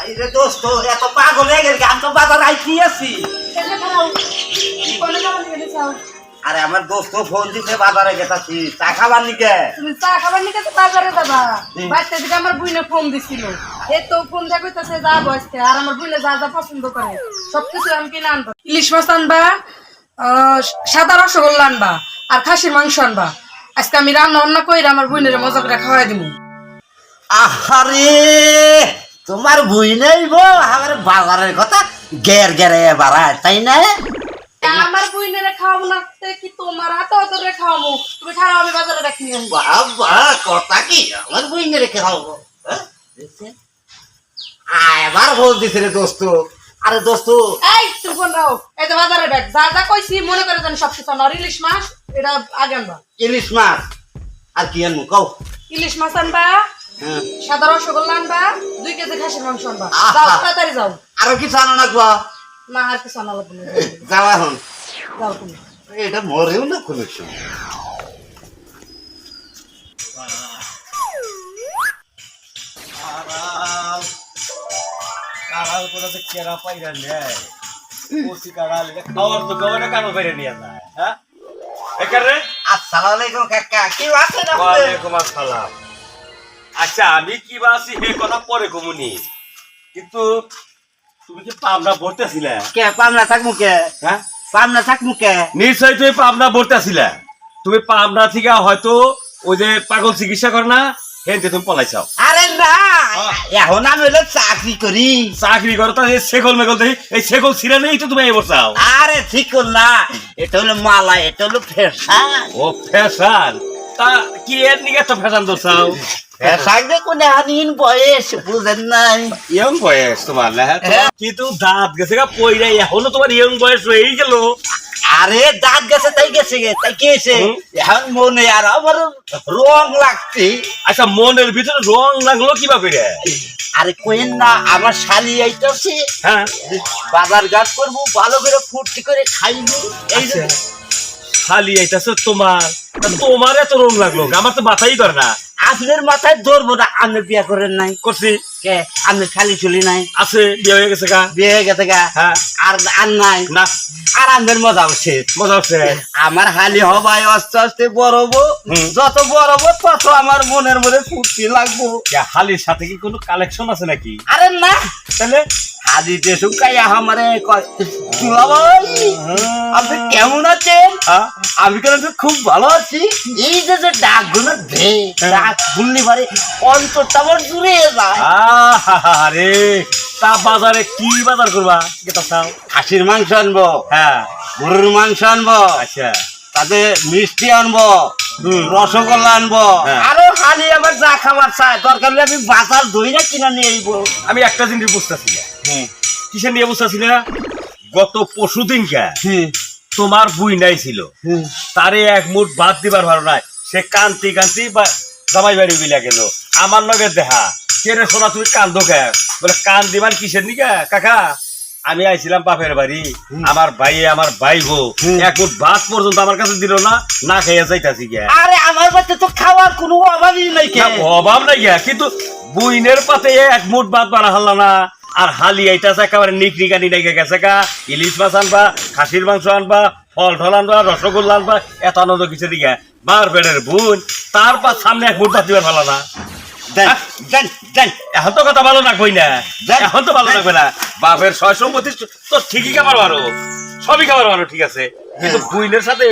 আইরে দোস্ত এত পাগল হয়ে গেল আমি তো বাজার আইছি আছি? আরে আমার দোস্ত ফোন দিতে বাজারে গেতাছি। চা খাবার নিকে? তুমি চা খাবার নিকে তো বাজারে যাবা। বাচ্চা দিকে আমার বুইনে ফোন দিছিল এ তো ফোন যা কইতাছে যা বসতে আর আমার বুইনে যা যা পছন্দ করে সবকিছু আমি কিনে আনব। ইলিশ মাছ আনবা আহ, সাদা রসগোল্লা আনবা আর খাসির মাংস আনবা। আজকে আমি রান্না বান্না কইরা আমার বুইনের মজা করে খাওয়াই দিব আহারে! তোমার বুই নেই গো আমার বাজারের কথা গের গেরে বাড়ায় তাই না? আমার বুইনের খাওয়াবো না কি তোমার হাতে হাতে খাওয়াবো? তুমি খারাপ আমি বাজারে আসব। বাবা কথা কি? আমার বুই নিয়ে রেখে খাব হ্যাঁ? এবার বল দিছে রে দোস্ত। আরে দোস্ত। এই তুমি ফোন রাখো এই তো বাজারে ব্যাগ যা যা কইছি মনে করে জানি সব কিছু আনো ইলিশ মাছ এটা আগে আনবা। ইলিশ মাছ। আর কি আনব কও। ইলিশ মাছ আনবা। সাদা রসগোল্লা আনবা দুই কেজি খাসির মাংস আনবা। যাও তাড়াতাড়ি যাও। আরও কিছু আনো লাগবো না আর কিছু আনা লাগবে যাও এখন। যাও তুমি। এটা মরেও না কোনো করে পাইরা নেয়? এটা খাওয়ার তো গভনে কানো পেরে নিয়ে যায় হ্যাঁ? এখানে আসসালামু আলাইকুম কাকা। কি আছেন আপনি আসসালাম। আচ্ছা আমি কি বা আছি হে কথা পরে কমুনি কিন্তু তুমি কি পাবনা ভরতেছিলে কে পামনা থাকমু কে? হ্যাঁ? পামনা থাকমু কে? নিশ্চয়ই তুমি পাবনা ভরতেছিলে তুমি পাবনা থেকে হয়তো ওই যে পাগল চিকিৎসা কর না হেনতে তুমি পলাইছাও আরে না হ্যাঁ। এখন আমি হলো চাকরি করি। চাকরি করো তা এই সেগল মেগল দেখি এই সেগল ছিঁড়ে নেই তো তুমি এই বসাও আরে ঠিক না এটা হলো মালা এটা হলো ফেশন ও ফ্যাশন। তা কি এর নিকে তো ফ্যাশন দোসাও ফেশন যে আনিন বয়স বুঝেন নাই। ইয়ং বয়স তোমার না? হ্যাঁ। কিন্তু দাঁত গেছে গা পইরা এখনও তোমার ইয়ং বয়স হয়েই গেল। আরে দাঁত গেছে তাই গেছে তাই কি এখন মনে আর আমার রং লাগছে। আচ্ছা মনের ভিতরে রং লাগল কীভাবে রে? আরে কোয়েন না আমার শালি আইতাছে। হ্যাঁ। বাজার ঘাট করব ভালো করে ফুর্তি করে খাইবো। এই আচ্ছা। আইতাছে তোমার। তোমার এত রং লাগল আমার তো মাথাই করে না। আপনার মাথায় ধরবো না আপনি বিয়ে করেন নাই। করছি। কে? আপনি খালি চলি নাই। আছে বিয়ে হয়ে গেছে গা। বিয়ে হয়ে গেছে গা। হ্যাঁ। আর আর নাই। না। আর আমাদের মজা হচ্ছে। মজা হচ্ছে। আমার হালি হবাই আস্তে আস্তে বড় হব। যত বড় হব তত আমার মনের মধ্যে ফুর্তি লাগবো। হালির সাথে কি কোনো কালেকশন আছে নাকি? আরে না। তাহলে? হালিতে শুকাই আমারে কয় "দুলা আপনি কেমন আছেন? হ্যাঁ? আমি কেন খুব ভালো আছি এই যে যে ডাকগুলো দে ডাক শুনলি পারে অন্তরটা আমার জুড়ে যায়। আরে তা বাজারে কি বাজার করবা? কেটা চাও। খাসির মাংস আনব। হ্যাঁ। গরুর মাংস আনব। আচ্ছা। তাতে মিষ্টি আনব। রসগোল্লা আনব। হ্যাঁ। আরও খালি আমার যা খাবার চাই। দরকার হলে আমি বাজার দইরা কিনা নিয়ে আইবো। আমি একটা জিনিস বুঝতেছি না। কিসে নিয়ে বুঝতেছি না? গত পরশু দিন কে তোমার বুই নাই ছিল। তারে এক মুঠ ভাত দিবার ভালো নাই। সে কান্তি কান্তি জামাই বাড়ি বিলা গেল। আমার লগে দেখা। কে রে সোনা তুমি কান্দো কে? বলে কান দিবার কিসের নিকা? কাকা আমি আইছিলাম বাপের বাড়ি। আমার ভাই আমার ভাই বউ এক মুঠ ভাত পর্যন্ত আমার কাছে দিল না না খাইয়া যাইতাছি গে। আরে আমার বাড়িতে তো খাওয়ার কোনো অভাবই নাই অভাব নাই গিয়া কিন্তু বুইনের পাতে এক মুঠ ভাত বাড়া হল না। আর হালি আইতাছে একেবারে নিকরি গানি নাইকে গেছে কা ইলিশ মাছ আনবা খাসির মাংস আনবা ফল ঠল আনবা রসগোল্লা আনবা এত আনন্দ কিছু দিকে বার বেড়ের বুন তারপর সামনে এক মুঠ দিবার ভালো না। এখন তো কথা ভালো না। কই না। এখন তো ভালো লাগবে না। বাপের ছয় সম্পত্তি তো ঠিকই খাবার পারো সবই খাবার পারো ঠিক আছে। কিন্তু বুইনের সাথে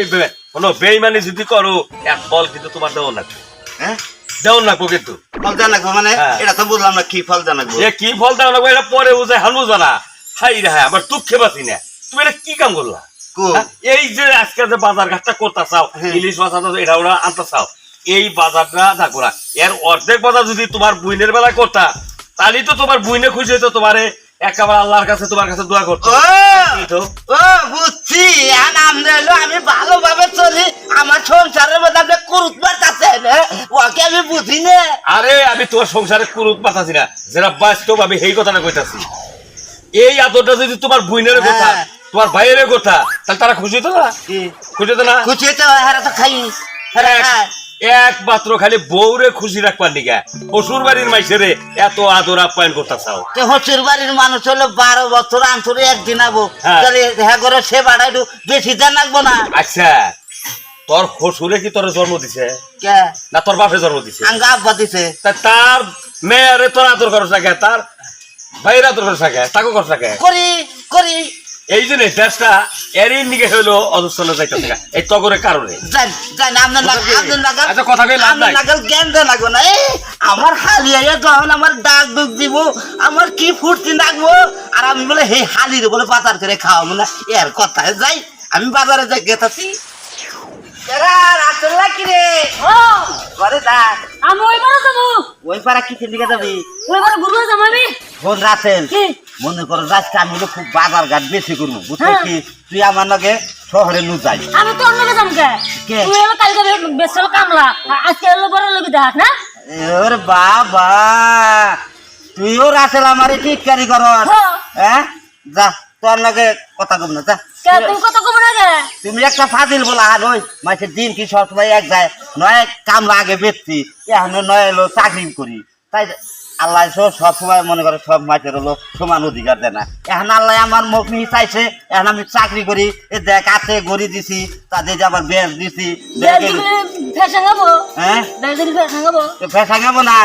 কোনো বেইমানি যদি করো এক ফল কিন্তু তোমার দেওয়া লাগবে। হ্যাঁ? দেওয়া লাগবো কিন্তু। ফল জানাকবো মানে? হ্যাঁ। এটা তো বুঝলাম না কি ফল জানাকবো এ কি ফল দেওয়া লাগবে এটা পরে বুঝে হাল বুঝবা না। হাই রে হাই আমার দুঃখে বাঁচি না। তুমি এটা কি কাম করলা? হ্যাঁ? এই যে আজকে যে বাজার ঘাটটা করতে চাও হ্যাঁ। ইলিশ মাছ এটা ওরা আনতে চাও। এই বাজারটা থাকব না এর অর্ধেক বাজার যদি তোমার বুইনের বেলায় করতা তাহলে তো তোমার বুইনে খুশি হইতো তোমারে। একেবারে আল্লাহর কাছে তোমার কাছে দোয়া করতো। ও! বুঝছি। আমি ভালোভাবে চলি। আমার সংসারের মধ্যে কুরুত হ্যাঁ? ওকে আমি বুঝি না আরে আমি তোমার সংসারে কুরুত পাতাছি না। যেটা বাস্তব আমি এই কথাটা কইতাছি। এই আদরটা যদি তোমার বুইনের কথা হ্যাঁ। তোমার ভাইয়ের কথা তাহলে তারা খুশি হতো না? খুশি হতো না? খুশি তো হারা তো খাই। হারা এক- খায়। একমাত্র খালি বউরে খুশি রাখবার নিগা। শ্বশুর বাড়ির মাইসেরে এত আদর আপ্যায়ন করতে চাও। হসুর বাড়ির মানুষ হলো বারো বছর আন্তরে একদিন আবো। হ্যাঁ। তাহলে হ্যাঁ করে সে বাড়াইটু বেশি দেন লাগবো না। আচ্ছা। তোর শ্বশুরে কি তোর জন্ম দিছে? না তোর বাপে জন্ম দিছে? আব্বা দিছে। তার মেয়েরে তোর আদর করছ থাকে তার ভাইয়ের আদর করছ থাকে তাকে করছ থাকে করি করি। এই জন্য দেশটা এরই নিকে হইল অধস্থলে যাইতেছে এই তগরের কারণে। জান জান আপনার কথা আপনার নাগাল আচ্ছা, কথা কই লাভ আপনার নাই। নাগাল জ্ঞান দেন লাগবো না। এই আমার হালিয়া যখন আমার ডাক দুক দিব আমার কি ফুর্তি লাগবো? আর আমি বলে হে হালির বলে বাজার করে খাওয়াবো না। এর কথা যাই আমি বাজারে যাই গেতাছি। এরা রাসুল্লাহ কি রে? ও ঘরে যা। আমি ওই পারে যাব। ওই পাড়া কিসের দিকে যাবি? ওই পারে ঘুরবো যাব আমি। ফোন রাসেল কি? মনে করো আমি খুব বাজার ঘাট বেশি করব বুঝছ হ্যাঁ। কি? তুই আমার লগে শহরে নু যাই আমি তোর লগে যাম কে? কে? তুই হলো কালকে বেসল কামলা আজকে হলো বড় লগে দেখ না? ওর বাবা তুইও রাসেল আমারে টিটকারি কর। হ্যাঁ? যা। তোর লগে কথা কম না যা। তুমি কত কম না তুমি একটা ফাজিল বলা আর ওই মাসের দিন কি সবসময় এক যায় নয় আগে বেচছি এখন নয় এলো চাকরি করি। তাই আল্লাহ মনে করে সব মাছের হলো সমান অধিকার দেয় না। এখন আল্লাহ আমার মুখ নিয়ে চাইছে এখন আমি চাকরি করি এ দেখ আছে গড়ি দিছি তাদের যে আবার বেশ দিছি হ্যাঁ? না।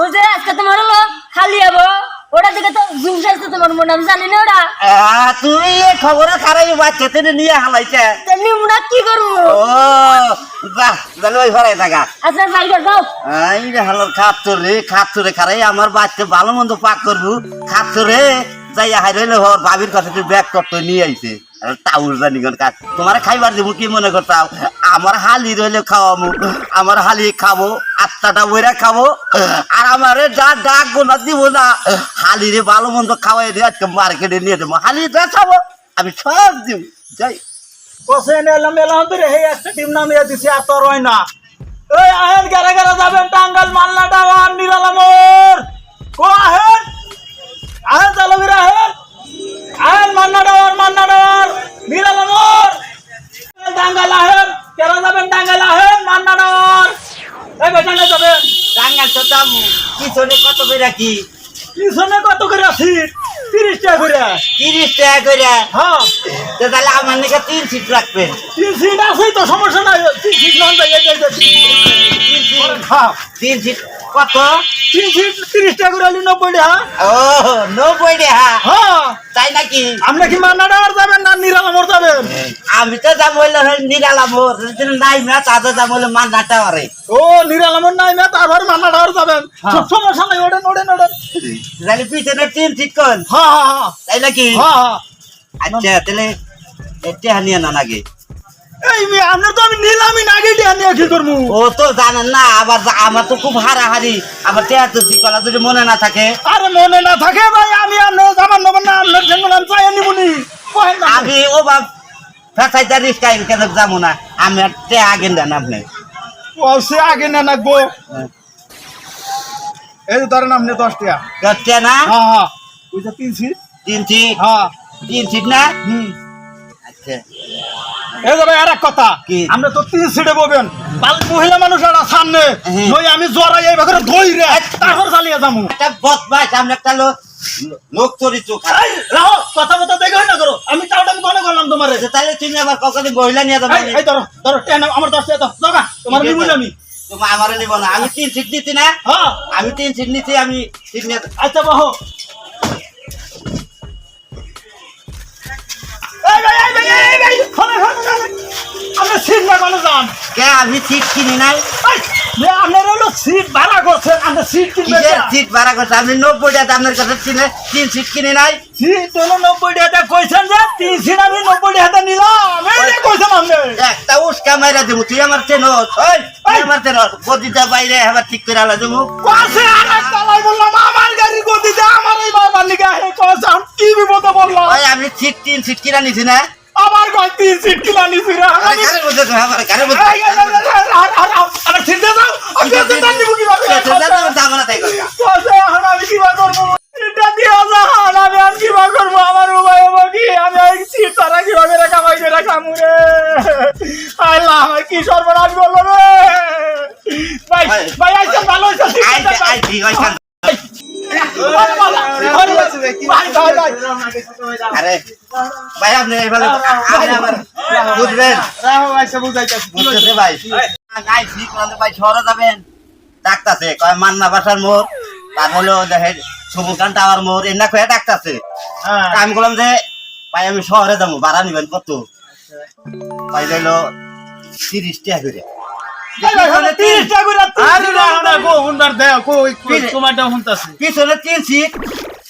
ওই যে আজকে তোমার হলো খালি যাব ওটা দিকে তো জুম সাইজতে তোমার মনে আমি জানি না ওটা। তুই এই খবরে খারাই বাচ্চা তিনি নিয়ে হালাইছে। তেমনি মুনা কি করব? ও বাহ তাহলে ওই ঘরে থাকা। আচ্ছা কর যাও। এই রে হালার খাচ্ছ রে খাচ্ছ রে খারাই আমার বাচ্চা ভালো মন্দ পাক করব। খাচ্ছ রে যাই হাই রইলে হর ভাবির কাছে তুই ব্যাগ করতে নিয়ে আইছে। টাউর জানি কাজ তোমার খাইবার দেবো কি মনে করতাম? আমার হালি রইলে খাওয়াবো আমার হালি খাব, আত্মাটা বইরা খাব, আর আমার যা ডাক গোনা দিব না হালি রে ভালো মন্দ খাওয়াই দিয়ে আজকে মার্কেটে নিয়ে দেবো হালি যা খাব, আমি সব দিব, যাই। কসে এলাম এলাম হে একটা টিম নামিয়ে দিছি, আর তোর না। আহেন যাবেন টাঙ্গাল করে কি? পিছনে কত করে সিট তিরিশ টাকা করে। তিরিশ টাকা করে হ্যাঁ। তাহলে আমার নাকি তিন সিট রাখবেন তিন সিট আছেই তো সমস্যা নাই। তিন সিট নন তিন সিট হ্যাঁ। তিন সিট কত? আমি তো যাব হইলে নিরালাম নাই না তাদের যাব হইলে মান্না টাওয়ারে ও নিরালামোর নাই না তারপর মান্নাডাওয়ার যাবেন। হ্যাঁ। সব সমস্যা নাই ওড়েন ওড়েন ওড়েন। তাহলে পিছনে তিন সিট কোন হ্যাঁ হ্যাঁ তাই নাকি? আচ্ছা তাহলে এটা নিয়ে না নাকি? এই মেয়ে আপনার তো আমি নিলামই না আগে নিয়ে কি করব? ও তো জানেন না আবার আমার তো খুব হারাহারি। আমার টেয়া তো কলা যদি মনে না থাকে। আরে মনে না থাকে ভাই আমি আপনার যাবার নেবেন না আপনার জন্য আমি চাই নিবনি আমি ও বাপ ফেসাইতে রিস্কাই কেন যাব না? আমি আর টেয়া আগে দেন আপনি। ও সে আগে না নাকবো। হ্যাঁ। এই ধরেন আপনি দশ টাকা দশটা না? হ্যাঁ হ্যাঁ। ওই যে তিন সিট তিন সিট হ্যাঁ। তিন সিট না? হুম। আচ্ছা। আর এক কথা। আমরা তো তিন সিটে ববেন। বাল মহিলা মানুষ আর সামনে। হ্যাঁ। নই আমি এই ধই রে। তারপর চালিয়ে যাব। একটা বদমাস আমরা একটা লোক লোক চরিত্র খারাপ। এই, রাহো কথা কথা দেখে না করো। আমি করলাম তোমার। আচ্ছা, তাহলে তুমি আবার কখনই মহিলা নিয়ে যাবে এই ধরো ধরো টেন আমার দশ টাকা দাও। দোকা তোমার আমি। তুমি আমারও নিব না। আমি তিন সিট নিচ্ছি না। হ্যাঁ। আমি তিন সিট নিচ্ছি আমি সিট নিয়ে আচ্ছা বাহ। আমি সিট কিনি নাই? এই, মেয়ে, আপনার হলো সিট ভাড়া করছেন আপনি সিট কিনবেন কিসের সিট ভাড়া করছে? আপনি নব্বই টাকা আপনার কাছে চিনে তিন সিট কিনি নাই? সিট হলো নব্বই টাকা কইছেন যে তিন সিট আমি নব্বই টাকা নিলাম। এই যে কইছেন আপনি। একটা উস্কা মাইরা দেবো তুই আমার চেনো ওই তুই আমার চেনো গদিটা বাইরে আবার ঠিক করে আলা দেবো। পাশে আর একটা লাই বললাম আমার গাড়ি গতিতে আমার এই বাবার লিগা হে কসাম কি বিপদে বললাম ওই আমি সিট তিন সিট কিনা নিছি না? আমার গাড়ি তিন সিট কিনা নিছি রে আরে আমি বলতে তো আমার এই, এই, আর- আর- আর- দাও। আমি দিব কীভাবে? যাব না তাই কথা কসে এখন আমি কিবা করব? এটা দিয়ে যান আমি আর কিবা করব? আমার উপায় হব কি আমি এই সিট তারা কীভাবে রে কামাই করে খামু রে আল্লাহ আমার কি সর্বনাশ করল রে? ভাই আইছে ভালো হইছে আইতে আইতে শহরে যাবেন ডাকতাছে কয় মান্না বাসার মোড় তার হলো টাওয়ার মোড় এনা কয়ে ডাকতাছে আমি বললাম যে ভাই, আমি শহরে যাব, ভাড়া নিবেন কত? ভাই যাইলো তিরিশ টাকা করে। পিছনে তিন সিট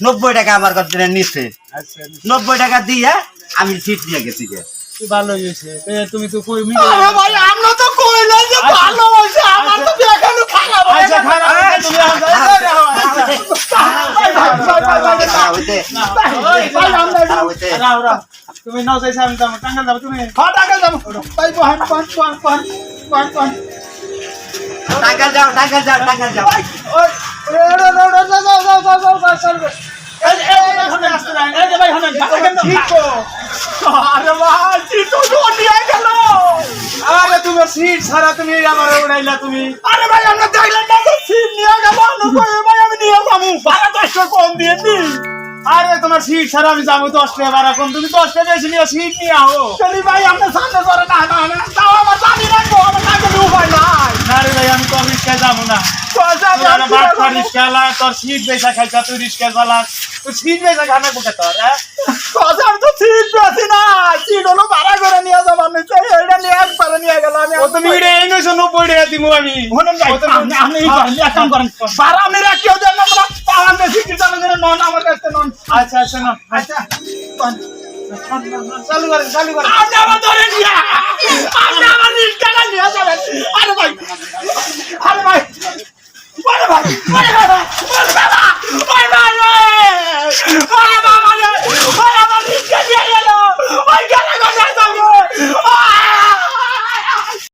নব্বই টাকা আমার কাছে নিচ্ছে আচ্ছা নব্বই টাকা দিয়ে আমি সিট দিয়ে গেছি ভালো হয়েছে তুমি তো কই ভাই আমরা তো কইলাম যে ভালো হইছে আমার তো দেখানো খারাপ আচ্ছা খারাপ তুমি আচ্ছা তুমি নাও যাইছ আমি যাব টাঙ্গাল যাব তুমি হ্যাঁ টাঙ্গাল যাব ভাই পান পান পান পান পান টাকা যাও টাকা যাও টাকা যাও আরে ভাই তুমি সিট তুমি আমার উড়াইলা তুমি আরে ভাই আমরা দেখলাম না যে সিট নিয়ে গেল না কই ভাই আমি নিয়ে যাব ভাড়া দশ টাকা কম দিয়ে দি আরে তোমার সিট ছাড়া আমি যাব দশ টাকা ভাড়া কম তুমি দশ টাকা বেশি নিয়ে সিট নিয়ে আও ভাই আমরা সামনে করে না না আমার জানি না গো আমার না গেলে উপায় নাই না রে ভাই আমি তো রিক্সায় যাব না। তোর সিট বেচা খাইছা তুই রিক্সা চালাস তুই সিট বেচা খানা কোথায় তোর কথা আমি তো সিট বেশি না সিট হলো ভাড়া করে নিয়ে যাব আমি এটা নিয়ে একবারে নিয়ে গেল আমি। তুমি এটা এই নয়শো নব্বই টাকা দিব আমি ভাই আপনি এক কাম করেন ভাড়া আপনি রাখিও দেন না আপনার পাওয়ান বেশি নন আমার কাছে নন। আচ্ছা আচ্ছা নন আচ্ছা চালু করেন চালু করেন আপনি আমার ধরে নিয়ে আপনি আমার নীল টাকা নিয়ে যাবেন আরে ভাই আরে ভাই আরে ভাই আরে বাবা আরে বাবা আরে বাবা আরে বাবা আরে বাবা নীল টাকা নিয়ে গেল ওই গেল কথা চালু